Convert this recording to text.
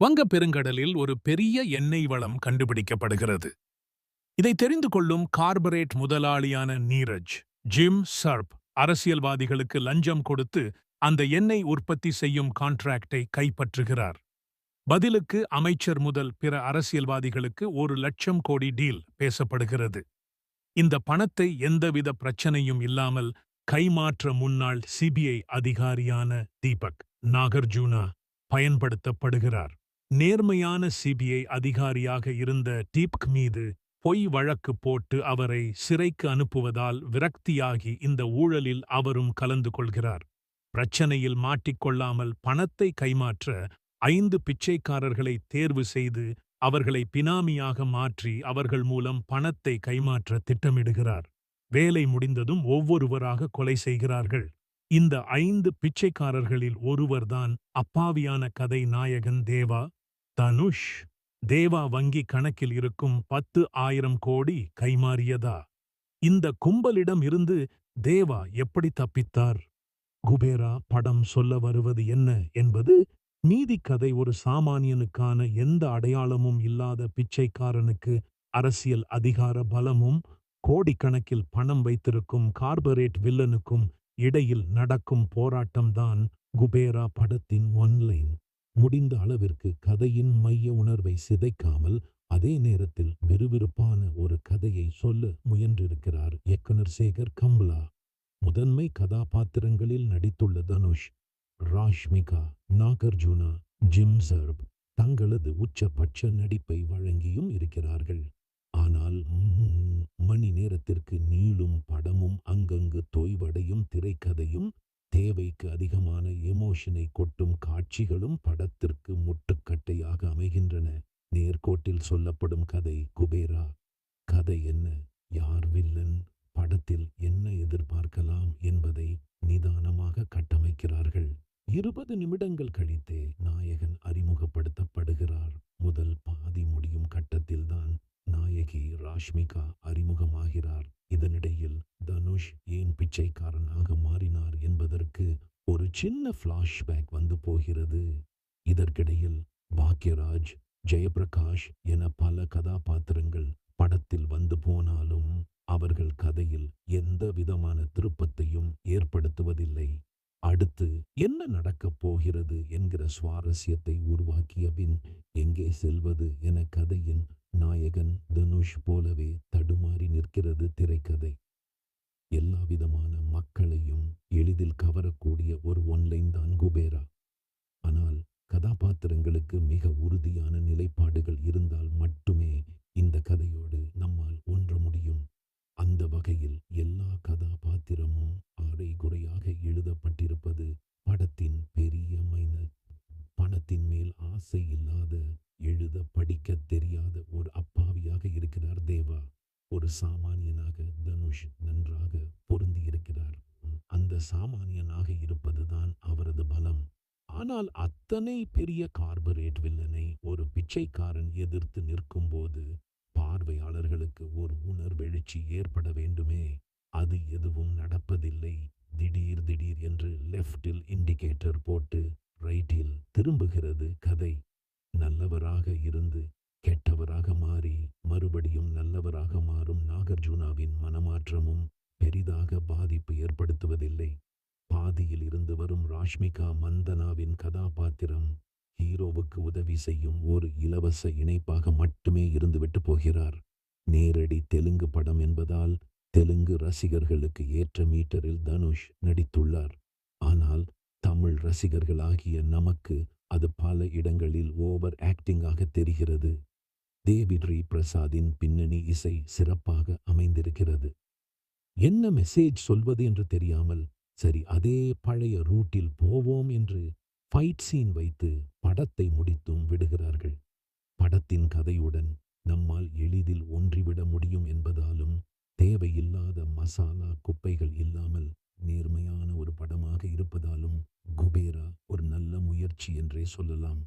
வங்கப் பெருங்கடலில் ஒரு பெரிய எண்ணெய் வளம் கண்டுபிடிக்கப்படுகிறது. இதை தெரிந்து கொள்ளும் கார்பரேட் முதலாளியான நீரஜ் ஜிம் சர்ப் அரசியல்வாதிகளுக்கு லஞ்சம் கொடுத்து அந்த எண்ணெய் உற்பத்தி செய்யும் கான்ட்ராக்டை கைப்பற்றுகிறார். பதிலுக்கு அமைச்சர் முதல் பிற அரசியல்வாதிகளுக்கு ஒரு லட்சம் கோடி டீல் பேசப்படுகிறது. இந்த பணத்தை எந்தவித பிரச்சனையும் இல்லாமல் கைமாற்ற முன்னாள் சிபிஐ அதிகாரியான தீபக் நாகர்ஜூனா பயன்படுத்தப்படுகிறார். நேர்மையான சிபிஐ அதிகாரியாக இருந்த டீப்க் மீது பொய் வழக்கு போட்டு அவரை சிறைக்கு அனுப்புவதால் விரக்தியாகி இந்த ஊழலில் அவரும் கலந்து கொள்கிறார். பிரச்சனையில் மாட்டிக்கொள்ளாமல் பணத்தை கைமாற்ற ஐந்து பிச்சைக்காரர்களை தேர்வு செய்து அவர்களை பினாமியாக மாற்றி அவர்கள் மூலம் பணத்தை கைமாற்ற திட்டமிடுகிறார். வேலை முடிந்ததும் ஒவ்வொருவராக கொலை செய்கிறார்கள். இந்த ஐந்து பிச்சைக்காரர்களில் ஒருவர்தான் அப்பாவியான கதை நாயகன் தேவா தனுஷ் தேவா வங்கி கணக்கில் இருக்கும் பத்து ஆயிரம் கோடி கைமாறியதா? இந்த கும்பலிடம் இருந்து தேவா எப்படி தப்பித்தார்? குபேரா படம் சொல்ல வருவது என்ன என்பது நீதிக்கதை ஒரு சாமானியனுக்கான எந்த அடையாளமும் இல்லாத பிச்சைக்காரனுக்கு அரசியல் அதிகார பலமும் கோடிக்கணக்கில் பணம் வைத்திருக்கும் கார்பரேட் வில்லனுக்கும் இடையில் நடக்கும் போராட்டம்தான் குபேரா படத்தின் ஒன்லைன். முடிந்த அளவிற்கு கதையின் மைய உணர்வை சிதைக்காமல் அதே நேரத்தில் விறுவிறுப்பான ஒரு கதையை சொல்ல முயன்றிருக்கிறார் இயக்குனர் சேகர் கம்லா. முதன்மை கதாபாத்திரங்களில் நடித்துள்ள தனுஷ் ராஷ்மிகா நாகார்ஜுனா ஜிம் சர்ப் தங்களது உச்சபட்ச நடிப்பை வழங்கியும் இருக்கிறார்கள். ஆனால் மணி நேரத்திற்கு நீளும் படமும் அங்கங்கு தொய்வடையும் திரைக்கதையும் தேவைக்கு அதிகமான எமோஷனை கொட்டும் காட்சிகளும் படத்திற்கு முட்டுக்கட்டையாக அமைகின்றன. நேர்கோட்டில் சொல்லப்படும் கதை குபேரா கதை என்ன யார் வில்லன் படத்தில் என்ன எதிர்பார்க்கலாம் என்பதை நிதானமாக கட்டமைக்கிறார்கள். இருபது நிமிடங்கள் கழித்தே நாயகன் அறிமுகப்படுத்தப்படுகிறார். முதல் பாதி முடியும் கட்டத்தில்தான் நாயகி ராஷ்மிகா அறிமுகமாகிறார். இதனிடையில் தனுஷ் ஏன் பிச்சைக்காரனாக சின்ன ஃப்ளாஷ்பேக் வந்து போகிறது. இதற்கிடையில் பாக்யராஜ் ஜெயபிரகாஷ் என பல கதாபாத்திரங்கள் படத்தில் வந்து போனாலும் அவர்கள் கதையில் எந்த விதமான திருப்பத்தையும் ஏற்படுத்துவதில்லை. அடுத்து என்ன நடக்கப் போகிறது என்கிற சுவாரஸ்யத்தை உருவாக்கிய பின் எங்கே செல்வது என கதையின் நாயகன் தனுஷ் போலவே தடுமாறி நிற்கிறது திரைக்கதை. எல்லா விதமான மக்களையும் எளிதில் கவரக்கூடிய ஒரு ஒன்லைன் தான் குபேரா. ஆனால் கதாபாத்திரங்களுக்கு மிக உறுதியான நிலைப்பாடுகள் இருந்தால் மட்டுமே இந்த கதையோடு நம்மால் ஒன்ற முடியும். அந்த வகையில் எல்லா கதாபாத்திரமும் அரை குறையாக எழுதப்பட்டிருப்பது படத்தின் பெரிய மைனர். பணத்தின் மேல் ஆசை இல்லாத எழுத படிக்க தெரியாத ஒரு அப்பாவியாக இருக்கிறார் தேவா. ஒரு சாமானியனாக தனுஷ் நன்றாக பொருந்தி இருக்கிறார் அந்த சாமானியனாக இருப்பதுதான் அவரது பலம். ஆனால் அத்தனை பெரிய கார்பரேட் வில்லனை ஒரு பிச்சைக்காரன் எதிர்த்து நிற்கும்போது பார்வையாளர்களுக்கு ஒரு உணர்வெழுச்சி ஏற்பட வேண்டுமே. அது எதுவும் நடப்பதில்லை. திடீர் திடீர் என்று லெஃப்டில் இண்டிகேட்டர் போட்டு ரைட்டில் திரும்புகிறது கதை. நல்லவராக இருந்து கெட்டவராக மாறி மறுபடியும் நல்லவராக மாறும் நாகர்ஜுனாவின் மனமாற்றமும் பெரிதாக பாதிப்பு ஏற்படுத்துவதில்லை. பாதியில் இருந்து வரும் ராஷ்மிகா மந்தனாவின் கதாபாத்திரம் ஹீரோவுக்கு உதவி செய்யும் ஒரு இலவச இணைப்பாக மட்டுமே இருந்துவிட்டு போகிறார். நேரடி தெலுங்கு படம் என்பதால் தெலுங்கு ரசிகர்களுக்கு ஏற்ற மீட்டரில் தனுஷ் நடித்துள்ளார். ஆனால் தமிழ் ரசிகர்களாகிய நமக்கு அது பல இடங்களில் ஓவர் ஆக்டிங்காக தெரிகிறது. தேவி ரீ பிரசாதின் பின்னணி இசை சிறப்பாக அமைந்திருக்கிறது. என்ன மெசேஜ் சொல்வது என்று தெரியாமல் சரி அதே பழைய ரூட்டில் போவோம் என்று ஃபைட் சீன் வைத்து படத்தை முடித்தும் விடுகிறார்கள். படத்தின் கதையுடன் நம்மால் எளிதில் ஒன்றிவிட முடியும் என்பதாலும் தேவையில்லாத மசாலா குப்பைகள் இல்லாமல் நேர்மையான ஒரு படமாக இருப்பதாலும் குபேரா ஒரு நல்ல முயற்சி என்றே சொல்லலாம்.